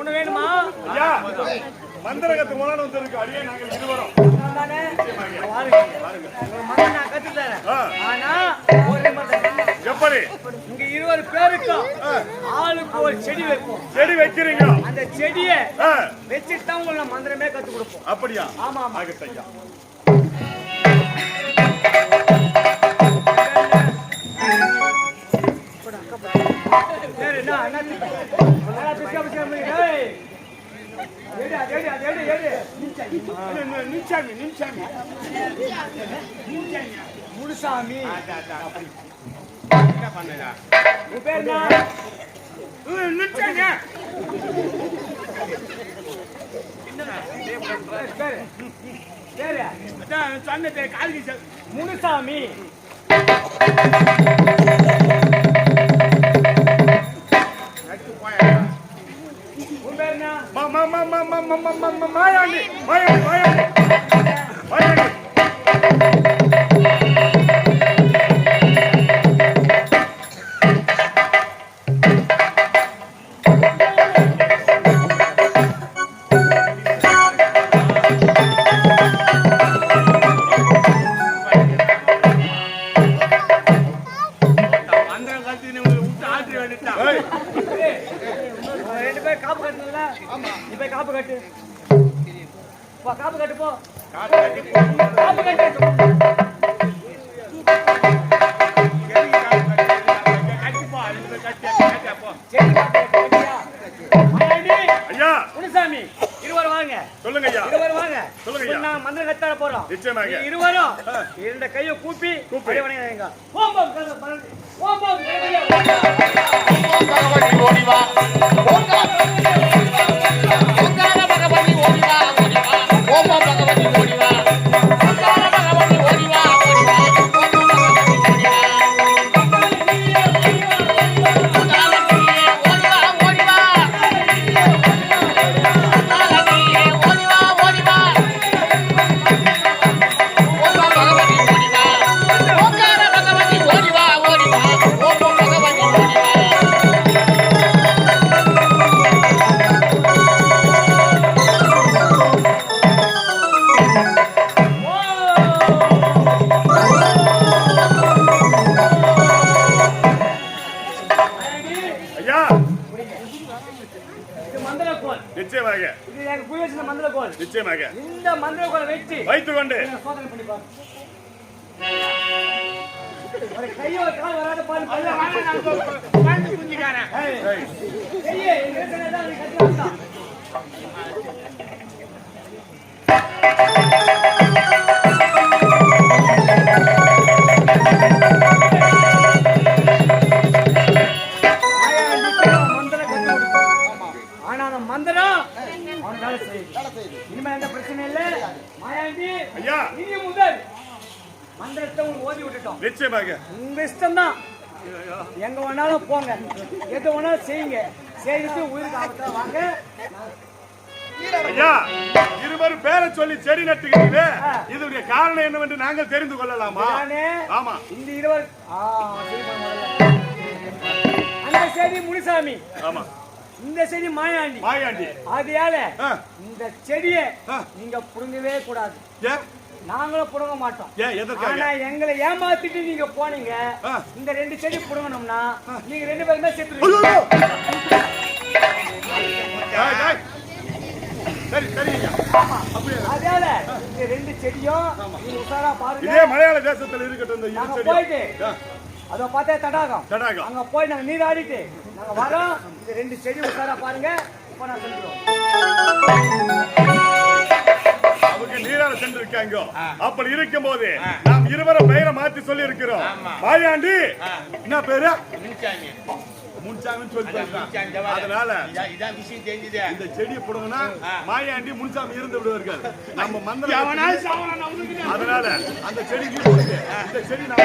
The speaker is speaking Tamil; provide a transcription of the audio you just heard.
ஒண்ணு வேணுமா? மந்திரகத்து மூலம் வந்திருக்கு அடியே நாங்கள் இருவரும். நான் கத்து தரேன் ஆ. ஆனா. எப்படி? இங்க இருபது பேருக்கும் ஆளுக்கு ஒரு செடி வைப்போம். செடி வைக்கிறீங்க? அந்த செடியை வச்சுட்டு தான் உங்களை மந்திரமே கத்து கொடுப்போம். அப்படியா? ஆமா ஆமா. ஆகட்டும் முனுசாமி என்ன பண்ணதா உன் பேர் என்ன பேரு பேரு சொன்னது கால்கி முனுசாமி மாயாண்டி மாயாண்டி மாயாண்டி மாயாண்டி ரெண்டு பேரும் காப்பு நீ போய் காப்பு கட்டு. போ காப்பு கட்டு போ. காப்பு கட்டு காப்பு கட்டு, சொல்லுங்க ஐயா. இருவர் வாங்க. சொல்லுங்க ஐயா. நான் மந்திரம் கத்தாட போறோம். நிச்சயமாக. இருவரும் இரண்டு கையை கூப்பி கூப்பி. வணங்குங்க. ஓம். ஓம் ஓம். ஐயா! நிச்சயமாக. இது எனக்கு புரிய வச்சிருந்த மந்திரக்கோல் நிச்சயமாக. இந்த மந்திரக்கோலை வச்சு வைத்துக் கொண்டு நீங்க சோதனை பண்ணி ஒரு கையோ கால் வராத பாரு பாரு. கையே, எங்க கட்டி வந்தான். ஐயா. இனி முதல். மந்திரத்தை உங்களுக்கு ஓதி விட்டுட்டோம். நிச்சயமாக. உங்க இஷ்டம்தான். எங்க வேணாலும் போங்க. எது வேணாலும் செய்யுங்க. செய்துட்டு உயிருக்கு ஆபத்துல வாங்க. ஐயா இருவரும் பேரை சொல்லி செடி நட்டுகிறீர்களே இதனுடைய காரணம் என்னவென்று நாங்கள் தெரிந்து கொள்ளலாமா? ஆமா. இந்த இருவர். அந்த செடி முனிசாமி. ஆமா. இந்த செடி மாயாண்டி. மாயாண்டி. ஆ, இந்த செடியை. நீங்க புடுங்கவே கூடாது. நாங்களும் புடுங்க மாட்டோம். ஆனா எங்களை ஏமாத்திட்டு நீங்க போனீங்க. இந்த ரெண்டு செடி புடுங்கணும்னா நீங்க ரெண்டு பேருமே செத்து அதனால இந்த ரெண்டு செடியும் நீங்க உஷாரா பாருங்க. மலையாள தேசத்துல இருக்கட்டும் போயிட்டு அதோ பார்த்தே தடாகம். தடாகம். அங்க போய் நாங்க நீராடிட்டு நாங்க வரோம். இந்த ரெண்டு செடி உஷாரா பாருங்க. இப்போ நான் சொல்லிடுவோம் அவங்க நீராட அப்படி இருக்கும் போது நாம் இருவரும் பெயரை மாத்தி சொல்லி இருக்கிறோம் மாயாண்டி என்ன பேரு? மின்சாமி. முன்சாமின்னு சொல்லி. அதனால இதான் விஷயம் தெரிஞ்சுது. இந்த செடியை போடுங்கன்னா மாயாண்டி முன்சாமி இருந்து விடுவார்கள். நம்ம மந்திரம் அதனால அந்த செடிக்கு. இந்த செடி நான்.